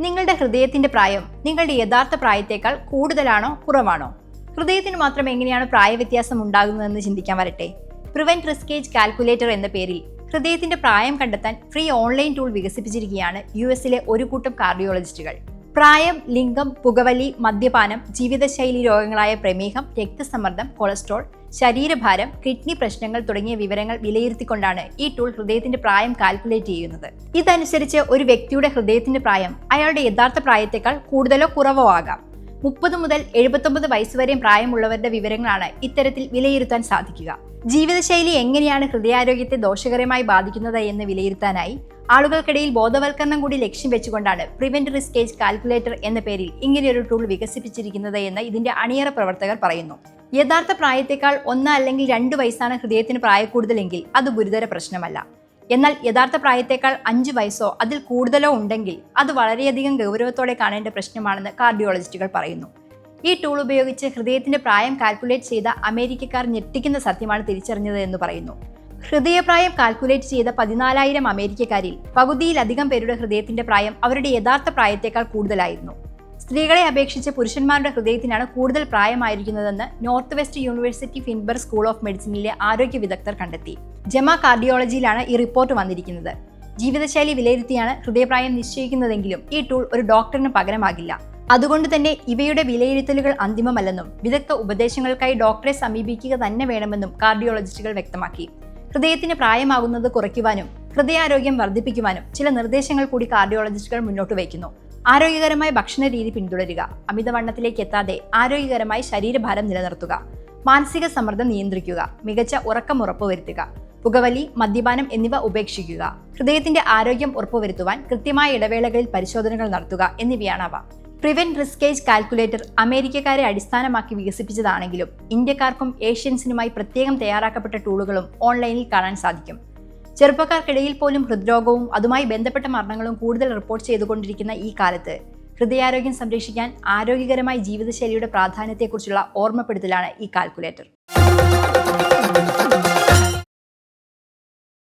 നിങ്ങളുടെ ഹൃദയത്തിന്റെ പ്രായം നിങ്ങളുടെ യഥാർത്ഥ പ്രായത്തേക്കാൾ കൂടുതലാണോ കുറവാണോ? ഹൃദയത്തിന് മാത്രം എങ്ങനെയാണ് പ്രായവ്യത്യാസം ഉണ്ടാകുന്നതെന്ന് ചിന്തിക്കാൻ വരട്ടെ. പ്രിവെന്റ് റിസ്കേജ് കാൽക്കുലേറ്റർ എന്ന പേരിൽ ഹൃദയത്തിന്റെ പ്രായം കണ്ടെത്താൻ ഫ്രീ ഓൺലൈൻ ടൂൾ വികസിപ്പിച്ചിരിക്കുകയാണ് യു എസിലെ ഒരു കൂട്ടം കാർഡിയോളജിസ്റ്റുകൾ പ്രായം ലിംഗം പുകവലി മദ്യപാനം ജീവിതശൈലി രോഗങ്ങളായ പ്രമേഹം രക്തസമ്മർദ്ദം കൊളസ്ട്രോൾ ശരീരഭാരം കിഡ്നി പ്രശ്നങ്ങൾ തുടങ്ങിയ വിവരങ്ങൾ വിലയിരുത്തിക്കൊണ്ടാണ് ഈ ടൂൾ ഹൃദയത്തിന്റെ പ്രായം കാൽക്കുലേറ്റ് ചെയ്യുന്നത്. ഇതനുസരിച്ച് ഒരു വ്യക്തിയുടെ ഹൃദയത്തിന്റെ പ്രായം അയാളുടെ യഥാർത്ഥ പ്രായത്തേക്കാൾ കൂടുതലോ കുറവോ ആകാം. മുപ്പത് മുതൽ എഴുപത്തൊമ്പത് വരെ പ്രായമുള്ളവരുടെ വിവരങ്ങളാണ് ഇത്തരത്തിൽ വിലയിരുത്താൻ സാധിക്കുക. ജീവിതശൈലി എങ്ങനെയാണ് ഹൃദയാരോഗ്യത്തെ ദോഷകരമായി ബാധിക്കുന്നത് എന്ന് വിലയിരുത്താനായി ആളുകൾക്കിടയിൽ ബോധവൽക്കരണം കൂടി ലക്ഷ്യം വെച്ചുകൊണ്ടാണ് പ്രിവെന്റ് റിസ്ക് ഏജ് കാൽക്കുലേറ്റർ എന്ന പേരിൽ ഇങ്ങനെയൊരു ടൂൾ വികസിപ്പിച്ചിരിക്കുന്നത് എന്ന് ഇതിന്റെ അണിയറ പ്രവർത്തകർ പറയുന്നു. യഥാർത്ഥ പ്രായത്തേക്കാൾ ഒന്ന് അല്ലെങ്കിൽ രണ്ട് വയസ്സാണ് ഹൃദയത്തിന് പ്രായക്കൂടുതലെങ്കിൽ അത് ഗുരുതര പ്രശ്നമല്ല. എന്നാൽ യഥാർത്ഥ പ്രായത്തേക്കാൾ അഞ്ച് വയസ്സോ അതിൽ കൂടുതലോ ഉണ്ടെങ്കിൽ അത് വളരെയധികം ഗൗരവത്തോടെ കാണേണ്ട പ്രശ്നമാണെന്ന് കാർഡിയോളജിസ്റ്റുകൾ പറയുന്നു. ഈ ടൂൾ ഉപയോഗിച്ച് ഹൃദയത്തിന്റെ പ്രായം കാൽക്കുലേറ്റ് ചെയ്ത അമേരിക്കക്കാർ ഞെട്ടിക്കുന്ന സത്യമാണ് തിരിച്ചറിഞ്ഞത് എന്ന് പറയുന്നു. ഹൃദയപ്രായം കാൽക്കുലേറ്റ് ചെയ്ത പതിനാലായിരം അമേരിക്കക്കാരിൽ പകുതിയിലധികം പേരുടെ ഹൃദയത്തിന്റെ പ്രായം അവരുടെ യഥാർത്ഥ പ്രായത്തേക്കാൾ കൂടുതലായിരുന്നു. സ്ത്രീകളെ അപേക്ഷിച്ച് പുരുഷന്മാരുടെ ഹൃദയത്തിനാണ് കൂടുതൽ പ്രായമായിരിക്കുന്നതെന്ന് north west university Feinberg school of മെഡിസിനിലെ ആരോഗ്യ വിദഗ്ധർ കണ്ടെത്തി. ജമ കാർഡിയോളജിയിലാണ് ഈ റിപ്പോർട്ട് വന്നിരിക്കുന്നത്. ജീവിതശൈലി വിലയിരുത്തിയാണ് ഹൃദയപ്രായം നിശ്ചയിക്കുന്നതെങ്കിലും ഈ ടൂൾ ഒരു ഡോക്ടറിന് പകരമാകില്ല. അതുകൊണ്ട് തന്നെ ഇവയുടെ വിലയിരുത്തലുകൾ അന്തിമമല്ലെന്നും വിദഗ്ധ ഉപദേശങ്ങൾക്കായി ഡോക്ടറെ സമീപിക്കുക തന്നെ വേണമെന്നും കാർഡിയോളജിസ്റ്റുകൾ വ്യക്തമാക്കി. ഹൃദയത്തിന് പ്രായമാകുന്നത് കുറയ്ക്കുവാനും ഹൃദയാരോഗ്യം വർദ്ധിപ്പിക്കുവാനും ചില നിർദ്ദേശങ്ങൾ കൂടി കാർഡിയോളജിസ്റ്റുകൾ മുന്നോട്ട് വയ്ക്കുന്നു. ആരോഗ്യകരമായ ഭക്ഷണ രീതി പിന്തുടരുക അമിതവണ്ണത്തിലേക്ക് എത്താതെ ആരോഗ്യകരമായി ശരീരഭാരം നിലനിർത്തുക മാനസിക സമ്മർദ്ദം നിയന്ത്രിക്കുക മികച്ച ഉറക്കം ഉറപ്പുവരുത്തുക പുകവലി മദ്യപാനം എന്നിവ ഉപേക്ഷിക്കുക. ഹൃദയത്തിന്റെ ആരോഗ്യം ഉറപ്പുവരുത്തുവാൻ കൃത്യമായ ഇടവേളകളിൽ പരിശോധനകൾ നടത്തുക എന്നിവയാണ് അവ. പ്രിവെന്റ് റിസ്കേജ് കാൽക്കുലേറ്റർ അമേരിക്കക്കാരെ അടിസ്ഥാനമാക്കി വികസിപ്പിച്ചതാണെങ്കിലും ഇന്ത്യക്കാർക്കും ഏഷ്യൻസിനുമായി പ്രത്യേകം തയ്യാറാക്കപ്പെട്ട ടൂളുകളും ഓൺലൈനിൽ കാണാൻ സാധിക്കും. ചെറുപ്പക്കാർക്കിടയിൽ പോലും ഹൃദ്രോഗവും അതുമായി ബന്ധപ്പെട്ട മരണങ്ങളും കൂടുതൽ റിപ്പോർട്ട് ചെയ്തുകൊണ്ടിരിക്കുന്ന ഈ കാലത്ത് ഹൃദയാരോഗ്യം സംരക്ഷിക്കാൻ ആരോഗ്യകരമായ ജീവിതശൈലിയുടെ പ്രാധാന്യത്തെക്കുറിച്ചുള്ള ഓർമ്മപ്പെടുത്തലാണ് ഈ കാൽക്കുലേറ്റർ.